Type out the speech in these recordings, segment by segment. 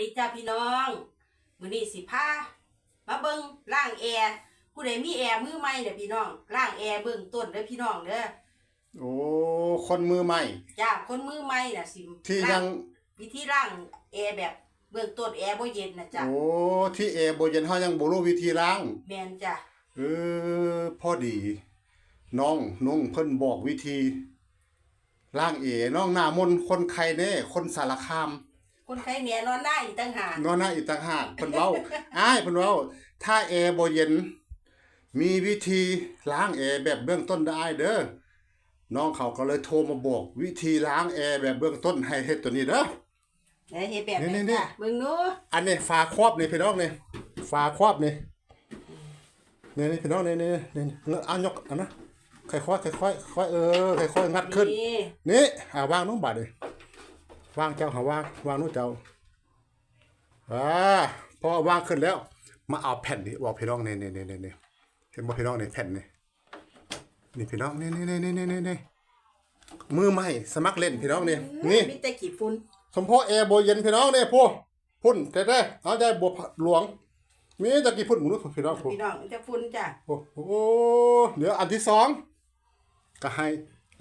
ดีจ้าพี่น้องมื้อนี้สิพามาเบิ่งล่างแอร์ผู้ใดมีแอร์มือใหม่เด้อพี่น้องล่างแอร์เบิ่งต้นเด้อพี่น้องเด้อโอ้คนมือใหม่จ้าคนมือใหม่น่ะสิที่ยังวิธีล่างแอร์แบบเบื้องต้นแอร์บ่เย็นนะจ้ะโอ้ที่เอโบเย็นเฮายังบ่รู้วิธีล้างแม่นจ้ะเออพอดี น้องนุ่งเพิ่นบอกวิธีล้างเอน้องหน้ามนต์คนไข้แน่คนสารคาม คนไข้เนี่ยนอนได้อีกต่างหากนอนหน้าอีกต่างหากเพิ่นเว้าอ้ายเพิ่นเว้า ถ้าแอร์บ่เย็น มีวิธีล้างแอร์แบบเบื้องต้นได้เด้อน้องเขาก็เลยโทรมาบอก วิธีล้างแอร์แบบเบื้องต้นให้เฮ็ดตัวนี้เด้อเดี๋ยวเฮ็ดแบบนี่นี้นี่จ้ะเบิ่งหนูอันนี้ฝาครอบนี่พี่น้องนี่ฝาครอบนี่นี่นี่พี่น้องนี่นี่นี่นี่เอายกเอันนะค่อยๆค่อยๆค่อยๆเออค่อยๆงัดขึ้นนี่นี่หาวางน้องบาดเลย วางเจ้าหาวางวางนู้นเจ้าอ่าพอวางขึ้นแล้ว มาเอาแผ่นนี่บอกพี่น้องนี่นี่นี่นี่นี่เห็นบ่พี่น้องนี่แผ่นนี่นี่พี่น้องนี่นี่นี่นี่นี่นี่มือใหม่สมัครเล่นพี่น้องนี่นี่มีแต่ขี้ฝุ่นสมโพอแอร์โบเย็นพี่น้องเนี่ยพูพุ่นแท้ๆเอาใจบวหลวง มีตะกี้พุ่นหมูนู้พี่น้องพูพี่น้องมันจะฝุ่นจ้ะโอ้โหเดี๋ยวอันที่สองก็ให้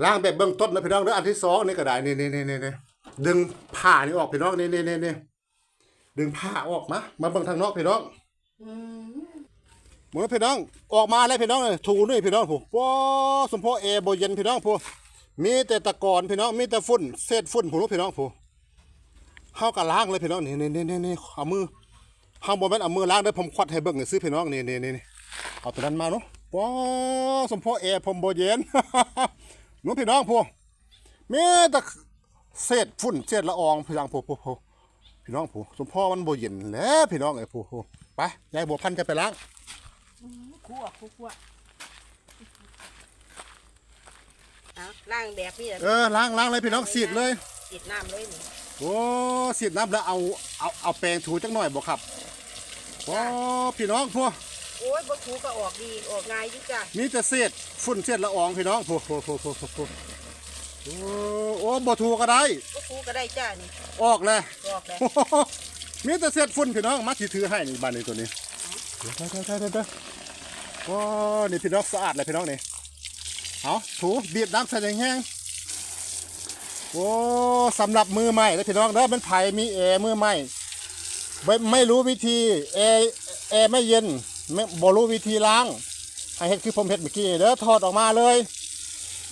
ล้างแบบเบื้องต้นนะพี่น้องเดี๋ยวอันที่สองนี่ก็ได้นี่นี่นี่นี่นี่ ดึงผ้านี่ออกพี่น้องนี่นี่นี่นี่ดึงผ้าออกมามาบิ่งทางนอกพี่น้องมหมูพี่น้อง ออกมาแล้วพี่น้องเลยถูนี่พี่น้องผู้ว้สมโพอแอร์โบเย็นพี่น้องผู้มีแต่ตะกอนพี่น้องมีแต่ฝุ่นเศษฝุ่นผู้พี่น้องผู้เฮาก็ล้างเลยพี่น้องนี่นี่นี่นี่เอามือเฮาบ่แม่นเอามือล้างเด้ผมควัดให้เบิ่งซื้อพี่น้องนี่นี่นี่เอาตัวนั้นมาเนาะว้าสมพอแอร์ผมบ่เย็นหนูพี่น้องพวกมีแต่ เศษฝุ่นเศษละอองพี่น้องพวกพวกพวกพี่น้องพวกสมพอมันบ่เย็นแล้วพี่น้องไอ้พวกพวกไปยายบัวพันธุ์จะไปล้างคั่วคั่วคั่วเอาล่างแบบนี้แหละเออล้างล้างเลยพี่น้องสีดเลยฉีดน้ำเลยนี่โอ้สีดน้ำแล้วเอาเอาเอาแปรงถูจักหน่อยบ่ครับโอ้พี่น้องพวกโอ้ยบ่ถูก็ออกดีออกง่ายอยู่จ้ะมีแต่เศษฝุ่นเศษละอองพี่น้องโอ้โหโอ้โหโอ้โห โอ้โหโอ้โอ้บ่ถูกก็ได้บ่ถูก็ได้จ้ะนี่ออกเลยออกแล้วโอ้โหมีแต่เศษฝุ่นพี่น้องมาสิถือให้นี่บ้านนี้ตัวนี้เดี๋ยวเดี๋ยวเดี๋ยวเดี๋ยวเดี๋ยวโอ้นี่พี่น้องสะอาดเลยพี่น้องนี่เอาถูบีบน้ำใส่แห้งๆโอ้สำหรับมือใหม่เลยพี่น้องเด้อเป็นไผ่มีแอร์มือใหม่ไม่ไม่รู้วิธีแอร์แอร์ไม่เย็นไม่บ่รู้วิธีล้างให้เฮ็ดคือผมเฮ็ดเมื่อกี้เด้อถอดออกมาเลย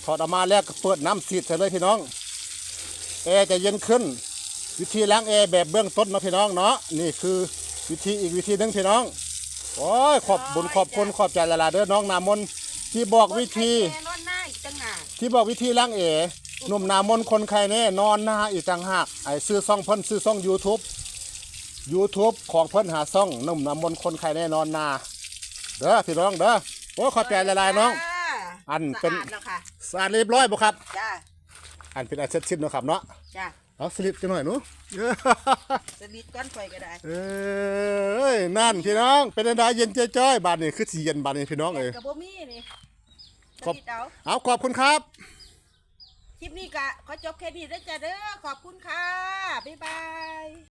ถอดออกมาแล้วก็เปิดน้ำสีดใส่เลยพี่น้องแอร์จะเย็นขึ้น วิธีล้างแอร์แบบเบื้องต้นนาะพี่น้องเนาะนี่คือวิธีอีกวิธีหนึ่งพี่น้องโอ้ยขอบบุญขอบคุณขอบใจหลายเด้อน้องนามนที่บอกวิธีที่บอกวิธีล้างแอร์หนุ่มนามนคนใครแน่นอนหน้าอีกต่างหากไอ้ซื้อซ่องเพิ่นซื้อซ่อง YouTube YouTube ของเพิ่นหาซ่องหนุ่มนามนคนใครแน่นอนนาเด้อพี่น้องเด้อโอ้ขอบใจหลายน้อง อันเป็นสะอาดแล้วค่ะสะอาดเรียบร้อยบ่ครับ จ้าอันเป็นอันเสร็จสิ้นเนาะครับเนาะจ้าเอาสลิปกันหน่อยหนูสลิดก้อนไฟก็ได้เอ้ยนั่นพี่น้องเป็นอันใดเย็นจ้อยๆบาดนี่คือสีเย็นบาดนี่พี่น้องเอ้ย กับบ่มีนี่สขอบลิดเอาเอาขอบคุณครับ คลิปนี้ก็ขอจบแค่นี้แล้วจ้ะเด้อขอบคุณค่ะ บ๊ายบาย